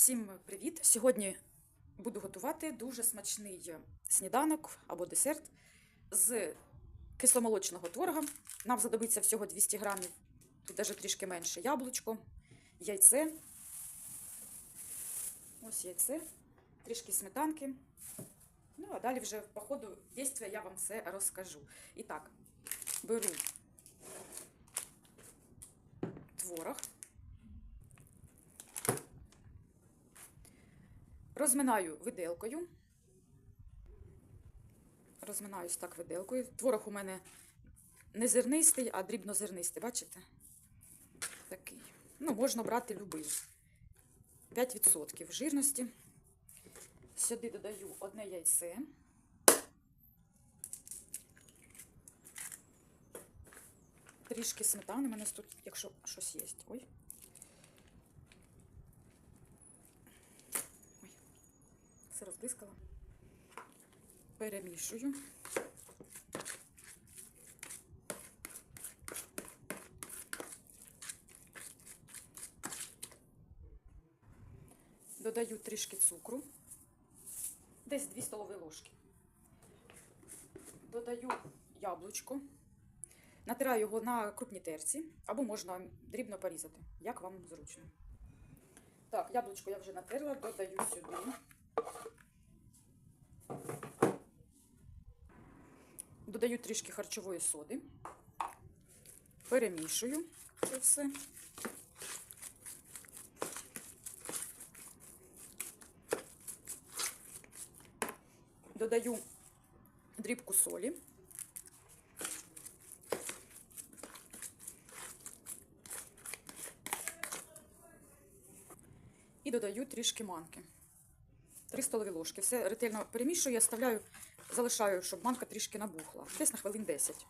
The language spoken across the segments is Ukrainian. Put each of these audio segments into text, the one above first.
Всім привіт! Сьогодні буду готувати дуже смачний сніданок або десерт з кисломолочного творога. Нам знадобиться всього 200 грамів, тут навіть трішки менше яблучко, яйце. Ось яйце, трішки сметанки. Ну, а далі вже по ходу дійства я вам все розкажу. І так, беру творог. Розминаю виделкою. Розминаюсь так виделкою. Творог у мене не зернистий, а дрібнозернистий, бачите? Такий. Ну, можна брати любий. 5% жирності. Сюди додаю одне яйце. Трішки сметани. У мене тут, якщо щось є. Ой. Все розбризкала. Перемішую. Додаю трішки цукру, десь 2 столові ложки. Додаю яблучко, натираю його на крупній терці, або можна дрібно порізати, як вам зручно. Так, яблучко я вже натерла, додаю сюди. Додаю трішки харчової соди, перемішую це все. Додаю дрібку солі. І додаю трішки манки. 3 столові ложки. Все ретельно перемішую, я ставляю, залишаю, щоб манка трішки набухла. Десь на хвилин 10.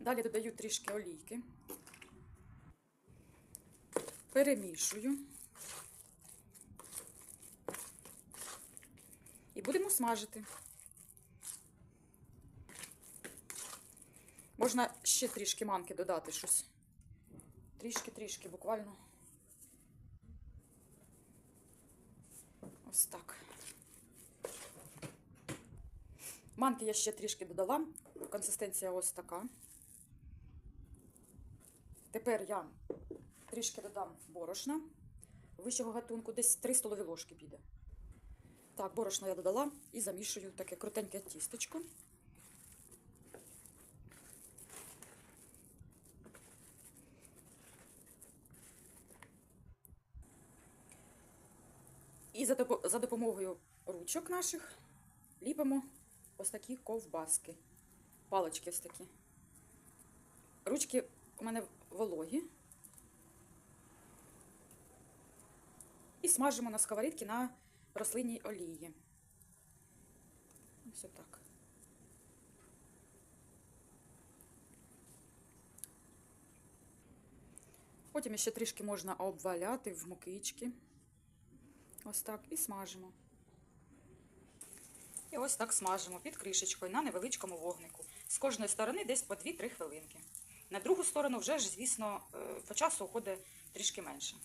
Далі додаю трішки олійки. Перемішую. І будемо смажити. Можна ще трішки манки додати щось. Трішки-трішки, буквально. Ось так. Манки я ще трішки додала. Консистенція ось така. Тепер я трішки додам борошна вищого гатунку, десь 3 столові ложки піде. Так, борошно я додала і замішую таке крутеньке тістечко. І за, допо- за допомогою ручок наших ліпимо ось такі ковбаски. Палички ось такі. Ручки у мене вологі. І смажимо на сковорідці на рослинній олії. Ось так. Потім ще трішки можна обваляти в мукички. Ось так і смажимо. І ось так смажимо під кришечкою на невеличкому вогнику. З кожної сторони десь по 2-3 хвилинки. На другу сторону вже ж, звісно, е, по часу уходить трішки менше.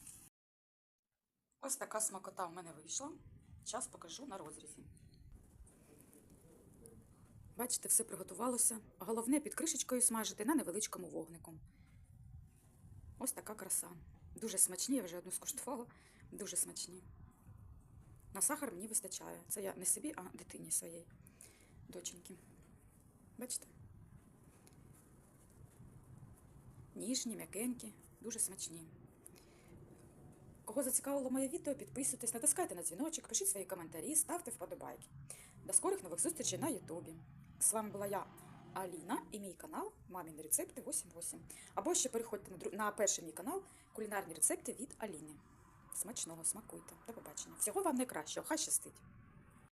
Ось така смакота в мене вийшла. Зараз покажу на розрізі. Бачите, все приготувалося. Головне під кришечкою смажити на невеличкому вогнику. Ось така краса. Дуже смачні, я вже одну скуштувала. Дуже смачні. На сахар мені вистачає. Це я не собі, а дитині своєї доченьки. Бачите? Ніжні, м'якенькі, дуже смачні. Кого зацікавило моє відео, підписуйтесь, натискайте на дзвіночок, пишіть свої коментарі, ставте вподобайки. До скорих нових зустрічей на Ютубі. З вами була я, Аліна, і мій канал Маміни рецепти 88. Або ще переходьте на перший мій канал Кулінарні рецепти від Аліни. Смачного, смакуйте. До побачення. Всього вам найкращого. Хай щастить!